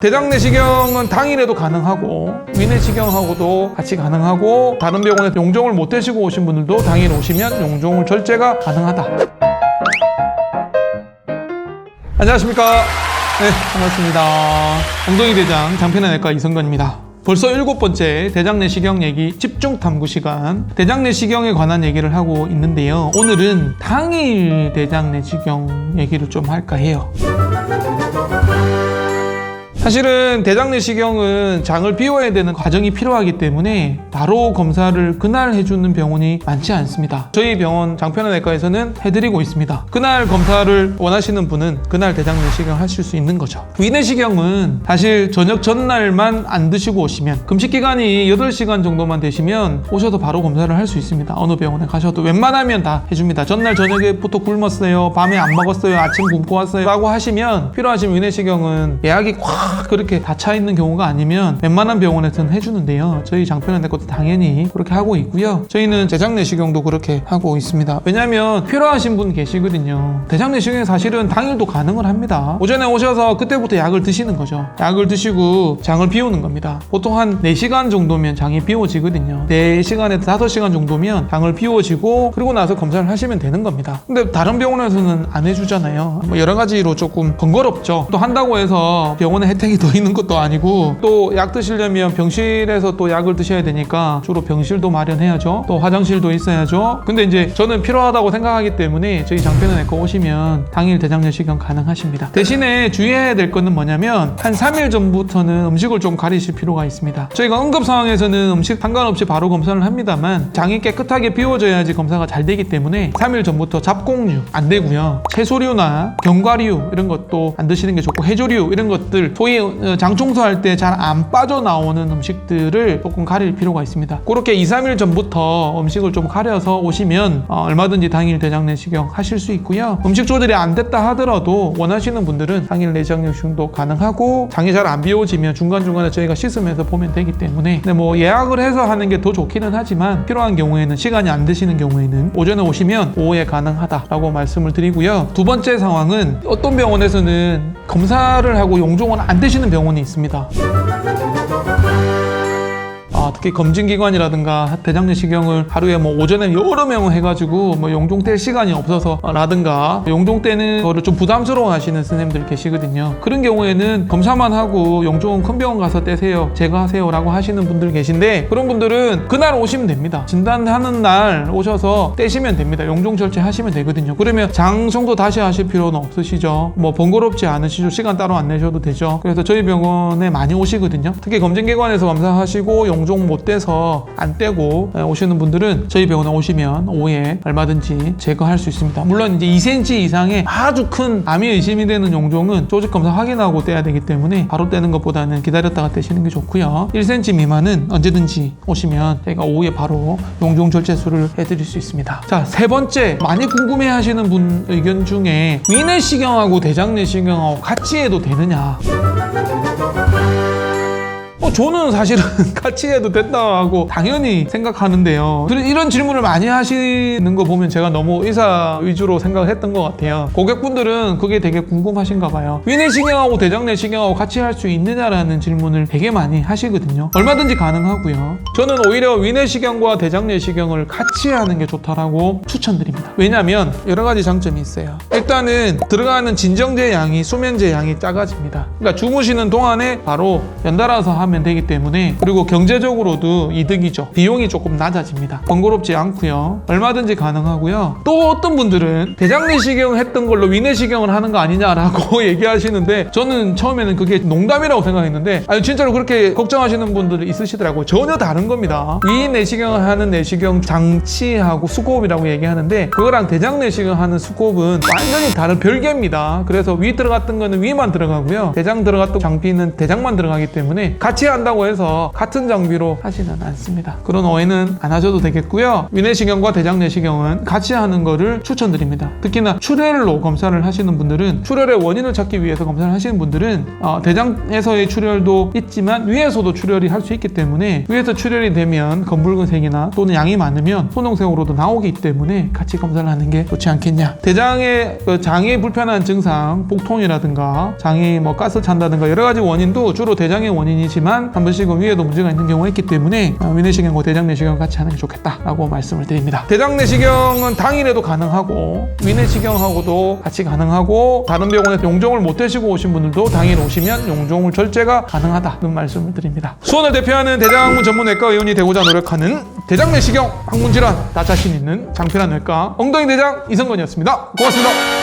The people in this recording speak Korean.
대장 내시경은 당일에도 가능하고 위내시경하고도 같이 가능하고 다른 병원에 용종을 못 되시고 오신 분들도 당일 오시면 용종을 절제가 가능하다. 안녕하십니까? 네, 반갑습니다. 엉덩이 대장 장편외과 이성건입니다. 벌써 일곱 번째 대장 내시경 얘기 집중 탐구 시간. 대장 내시경에 관한 얘기를 하고 있는데요. 오늘은 당일 대장 내시경 얘기를 좀 할까 해요. 사실은 대장 내시경은 장을 비워야 되는 과정이 필요하기 때문에 바로 검사를 그날 해주는 병원이 많지 않습니다. 저희 병원 장편외과에서는 해드리고 있습니다. 그날 검사를 원하시는 분은 그날 대장 내시경 하실 수 있는 거죠. 위내시경은 사실 저녁 전날만 안 드시고 오시면 금식 기간이 8시간 정도만 되시면 오셔도 바로 검사를 할 수 있습니다. 어느 병원에 가셔도 웬만하면 다 해줍니다. 전날 저녁에부터 굶었어요. 밤에 안 먹었어요. 아침 굶고 왔어요. 라고 하시면 필요하신 위내시경은 예약이 꽉 그렇게 다차 있는 경우가 아니면 웬만한 병원에서는 해주는데요. 저희 장편외 내것도 당연히 그렇게 하고 있고요. 저희는 대장 내시경도 그렇게 하고 있습니다. 왜냐하면 필요하신 분 계시거든요. 대장 내시경이 사실은 당일도 가능을 합니다. 오전에 오셔서 그때부터 약을 드시는 거죠. 약을 드시고 장을 비우는 겁니다. 보통 한 4시간 정도면 장이 비워지거든요. 4시간에서 5시간 정도면 장을 비워지고 그리고 나서 검사를 하시면 되는 겁니다. 근데 다른 병원에서는 안 해주잖아요. 뭐 여러 가지로 조금 번거롭죠. 또 한다고 해서 병원에 혜택이 더 있는 것도 아니고 또 약 드시려면 병실에서 또 약을 드셔야 되니까 주로 병실도 마련해야죠. 또 화장실도 있어야죠. 근데 이제 저는 필요하다고 생각하기 때문에 저희 장편외과 오시면 당일 대장 내시경 가능하십니다. 대신에 주의해야 될 거는 뭐냐면 한 3일 전부터는 음식을 좀 가리실 필요가 있습니다. 저희가 응급 상황에서는 음식 상관없이 바로 검사를 합니다만 장이 깨끗하게 비워져야지 검사가 잘 되기 때문에 3일 전부터 잡곡류 안 되고요. 채소류나 견과류 이런 것도 안 드시는 게 좋고 해조류 이런 것들 소위 어, 장 청소할 때 잘 안 빠져나오는 음식들을 조금 가릴 필요가 있습니다. 그렇게 2, 3일 전부터 음식을 좀 가려서 오시면 어, 얼마든지 당일 대장 내시경 하실 수 있고요. 음식 조절이 안 됐다 하더라도 원하시는 분들은 당일 내장 내시경도 가능하고 장이 잘 안 비워지면 중간중간에 저희가 씻으면서 보면 되기 때문에 근데 뭐 예약을 해서 하는 게 더 좋기는 하지만 필요한 경우에는 시간이 안 되시는 경우에는 오전에 오시면 오후에 가능하다라고 말씀을 드리고요. 두 번째 상황은 어떤 병원에서는 검사를 하고 용종은 안 되시는 병원이 있습니다. 아, 특히 검진기관이라든가 대장 내 시경을 하루에 뭐 오전에 여러 명 해가지고 뭐 용종 뗄 시간이 없어서 라든가 용종 떼는 거를 좀 부담스러워 하시는 선생님들 계시거든요. 그런 경우에는 검사만 하고 용종은 큰 병원 가서 떼세요. 제거하세요. 라고 하시는 분들 계신데 그런 분들은 그날 오시면 됩니다. 진단하는 날 오셔서 떼시면 됩니다. 용종 절제 하시면 되거든요. 그러면 장청도 다시 하실 필요는 없으시죠. 뭐 번거롭지 않으시죠. 시간 따로 안 내셔도 되죠. 그래서 저희 병원에 많이 오시거든요. 특히 검진기관에서 검사하시고 용종 못 떼서 안 떼고 오시는 분들은 저희 병원에 오시면 오후에 얼마든지 제거할 수 있습니다. 물론 이제 2cm 이상의 아주 큰 암이 의심이 되는 용종은 조직 검사 확인하고 떼야 되기 때문에 바로 떼는 것보다는 기다렸다가 떼시는 게 좋고요. 1cm 미만은 언제든지 오시면 저희가 오후에 바로 용종 절제술을 해드릴 수 있습니다. 자, 세 번째 많이 궁금해하시는 분 의견 중에 위내시경하고 대장내시경하고 같이 해도 되느냐? 어, 저는 사실은 같이 해도 된다고 당연히 생각하는데요. 이런 질문을 많이 하시는 거 보면 제가 너무 의사 위주로 생각을 했던 것 같아요. 고객분들은 그게 되게 궁금하신가 봐요. 위내시경하고 대장내시경하고 같이 할 수 있느냐라는 질문을 되게 많이 하시거든요. 얼마든지 가능하고요. 저는 오히려 위내시경과 대장내시경을 같이 하는 게 좋다라고 추천드립니다. 왜냐하면 여러 가지 장점이 있어요. 일단은 들어가는 진정제 양이 수면제 양이 작아집니다. 그러니까 주무시는 동안에 바로 연달아서 하면 되기 때문에 그리고 경제적으로도 이득이죠. 비용이 조금 낮아집니다. 번거롭지 않고요. 얼마든지 가능하고요. 또 어떤 분들은 대장 내시경 했던 걸로 위내시경을 하는 거 아니냐라고 얘기하시는데 저는 처음에는 그게 농담이라고 생각했는데 아니 진짜로 그렇게 걱정하시는 분들이 있으시더라고요. 전혀 다른 겁니다. 위 내시경을 하는 내시경 장치하고 수고업이라고 얘기하는데 그거랑 대장 내시경 하는 수고업은 완전히 다른 별개입니다. 그래서 위 들어갔던 거는 위만 들어가고요. 대장 들어갔던 장비는 대장만 들어가기 때문에 같이 한다고 해서 같은 장비로 하지는 않습니다. 그런 오해는 안 하셔도 되겠고요. 위내시경과 대장내시경은 같이 하는 거를 추천드립니다. 특히나 출혈로 검사를 하시는 분들은 출혈의 원인을 찾기 위해서 검사를 하시는 분들은 어, 대장에서의 출혈도 있지만 위에서도 출혈이 할 수 있기 때문에 위에서 출혈이 되면 검붉은색이나 또는 양이 많으면 손홍색으로도 나오기 때문에 같이 검사를 하는 게 좋지 않겠냐. 대장의 그 장에 불편한 증상, 복통이라든가 장이 뭐 가스 찬다든가 여러 가지 원인도 주로 대장의 원인이지만 한 번씩은 위에도 문제가 있는 경우가 있기 때문에 어, 위내시경과 대장내시경 같이 하는 게 좋겠다라고 말씀을 드립니다. 대장내시경은 당일에도 가능하고 위내시경하고도 같이 가능하고 다른 병원에서 용종을 못 되시고 오신 분들도 당일 오시면 용종을 절제가 가능하다는 말씀을 드립니다. 수원을 대표하는 대장학문 전문외과 의원이 되고자 노력하는 대장내시경 학문질환 나 자신 있는 장편한 외과 엉덩이 대장 이성건이었습니다. 고맙습니다.